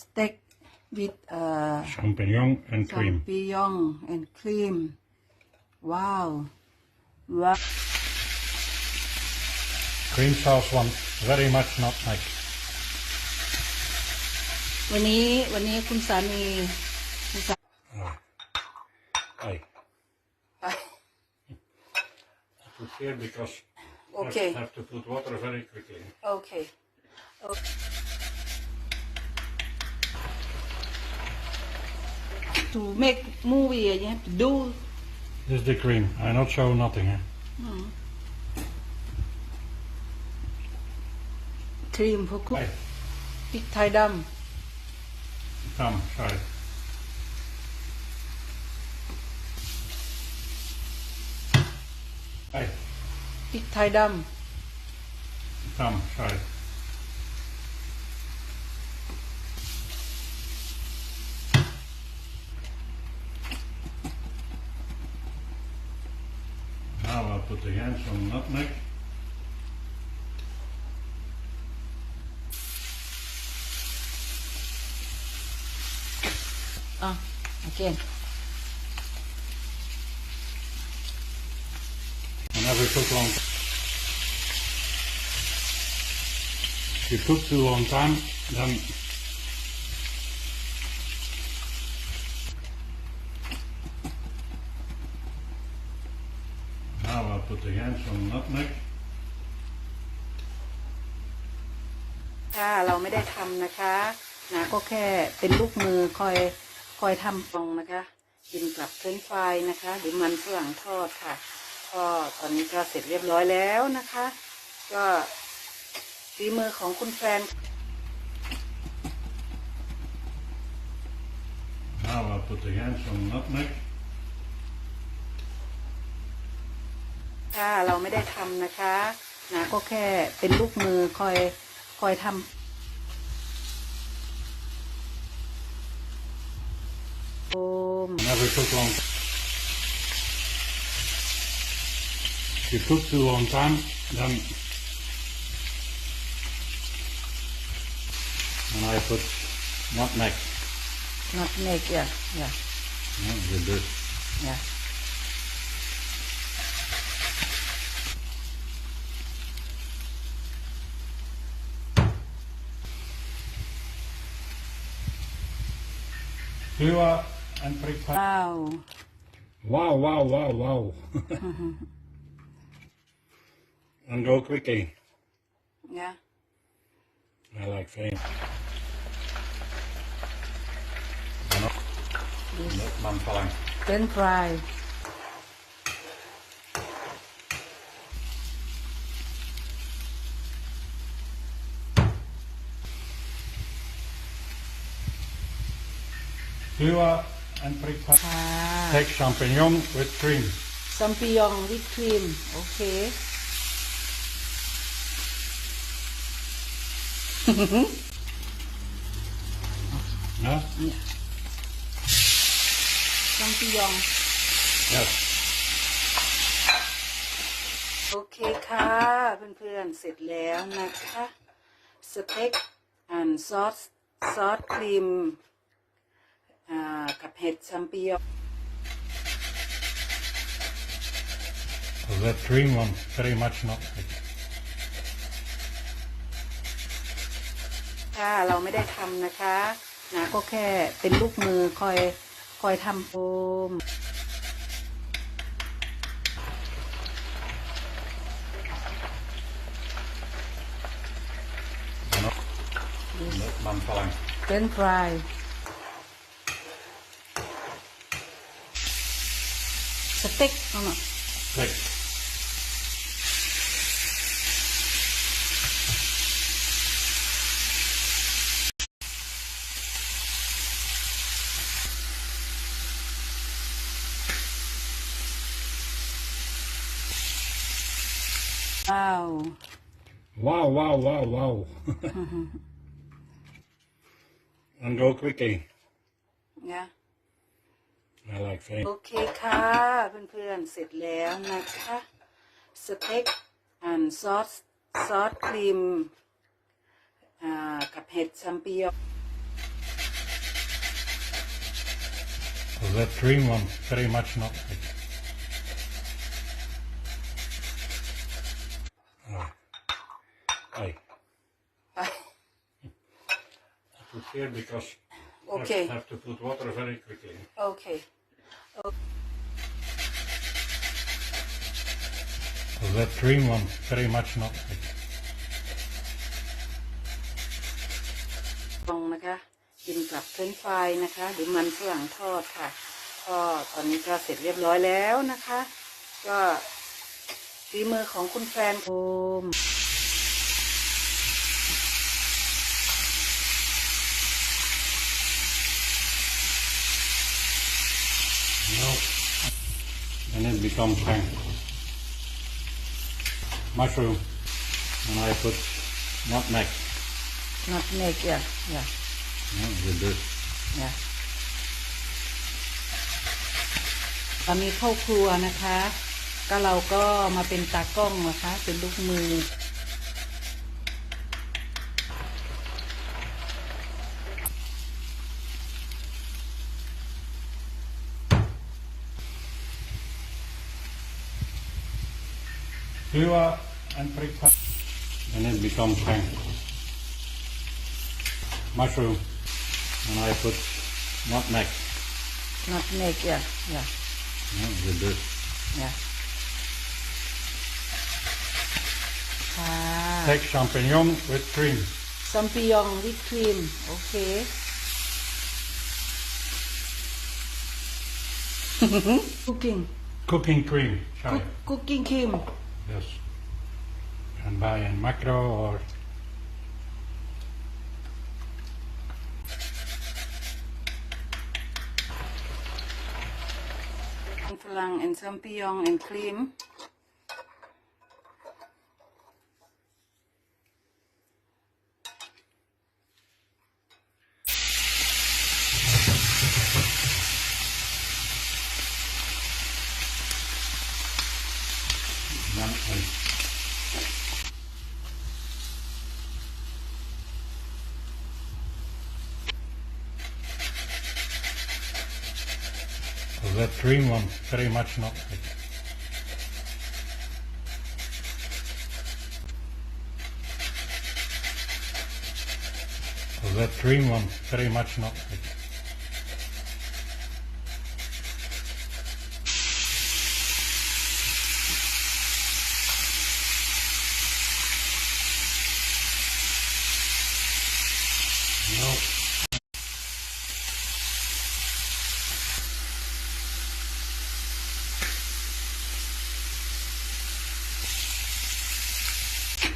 steak with uh champignon and cream. champignon and cream wow wow Cream sauce one very much nutmeg. วันนี้วันนี้คุณสามีคุณสา Aye. Put here because Okay. have, have to put water very quickly. Okay. okay. to make movie and you have to do. This is the cream. I not show nothing. here. No. Cream for cook. Hey. Pig Thai dum. Dum, sorry. Hey. Pig Thai dum. Dum, sorry. at the end some nutmeg. Ah, again. And never cook long. If you cook too long time, then now I'll put again some nutmeg. ถ้าเราไม่ได้ทำนะคะนะก็แค่เป็นลูกมือคอยคอยทำตรงนะคะกินกับเฟรนช์ฟรายนะคะ หรือมันฝรั่งทอดค่ะก็ตอนนี้ก็เสร็จเรียบร้อยแล้วนะคะ ก็ฝีมือของคุณแฟน Now I'll put again some nutmeg. ถ้าเราไม่ได้ทำนะคะนะก็แค่เป็นลูกมือคอยคอยทำโอม Whenever you cook long if you cook too long time, then and I put nutmeg. นัดเนกอย่าอย่า Yeah, you do. อย่า Pure and prepare. ว้าว Wow, wow, wow, wow. and go quickly. อย่า I like fame. Man falang. เฟรนฟราย Pure and prepare. ค่ะ Take champignon with cream. ซัมปิยองวิปครีมโอเค No? ซัมปิยอง Yes. โอเคค่ะ เพื่อนๆ เสร็จแล้วนะคะ สเต็กอันซอส ซอสครีมอ่า กับเห็ดซัมปิยอง So that cream one, very much not. ถ้าเราไม่ได้ทำนะคะนะก็แค่เป็นลูกมือคอยคอยทำโอม Man falang. เฟรน Setik, Mama. Setik. Wow. Wow, wow, wow, wow. and go quickly. Eh? Yeah. I like fame. โอเคค่ะ เพื่อนๆ เสร็จแล้วนะคะสเต็กอันซอสซอสครีมอ่ากับเห็ดซัมปิยอง So that green one, very much not like. Oh. Aye. Aye. I put here because Okay. have, have to put water very quickly. โอเค So that green one, very much not like. ลองนะคะกินกับเฟรนช์ฟรายนะคะ หรือมันฝรั่งทอดค่ะก็ตอนนี้ก็เสร็จเรียบร้อยแล้วนะคะ ก็ฝีมือของคุณแฟนโอม And it becomes hang. Mushroom. And I put nutmeg. not make yeah yeah No, with this. yeah ตอนนี้เข้าครัวนะคะ ก็เราก็มาเป็นตากล้องนะคะ เป็นลูกมือ Clear and prepare. And it becomes tank. Mushroom. And I put nutmeg. Nutmeg, yeah, yeah. Yeah, with this. Yeah. Ah. Take champignon with cream. Champignon with cream, okay. cooking. Cooking cream. Cook, cooking cream just and buy in macro or lang and sampiyong and cream So that green one, very much not like. That green one, very much not like. No.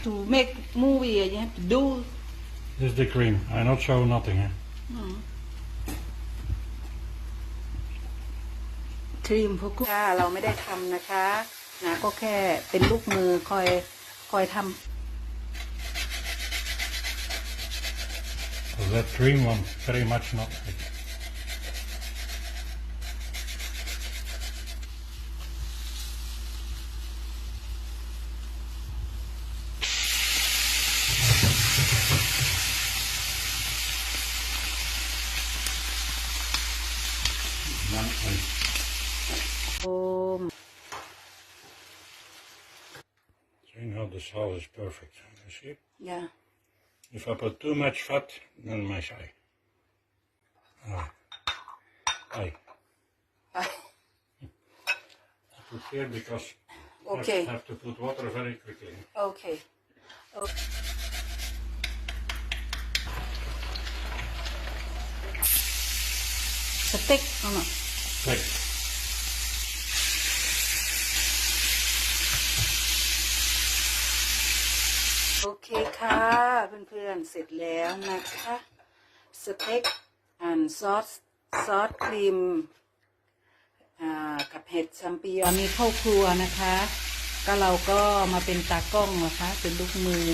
ทู make movie อย่างเงี้ย do This is the cream. I not show nothing. Eh? ครีมพวกค่ะเราไม่ได้ทำนะคะนะก็แค่เป็นลูกมือคอยคอยท So that green one very much not fit. Um. Seeing how the saw is perfect, you see? Yeah. If I put too much fat, then my shy. Ah. Aye. Aye. I put here because okay. I have to put water very quickly. Okay. okay. Sa so, thick? Oh thick. โอเคค่ะเพื่อนๆเสร็จแล้วนะคะสเต็กอันซอสซอสครีมอ่ากับเห็ดซัมเปิยนมีข้าวครัวนะคะ ก็เราก็มาเป็นตากล้องนะคะ เป็นลูกมือ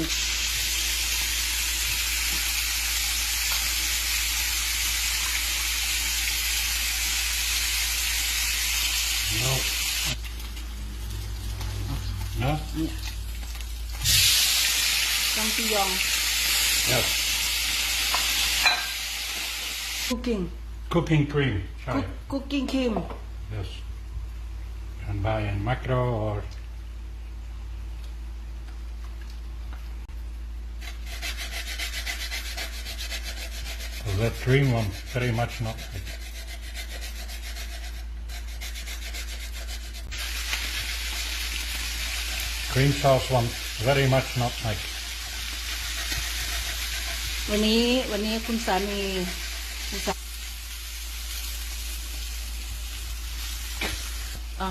no. No? ซั champignon. Yes. Cooking. Cooking cream. Sorry. Cooking cream. Yes. You can buy in macro or oh, that cream one very much not good. Cream sauce one very much not like. วันนี้วันนี้คุณสามีคุณสาอะ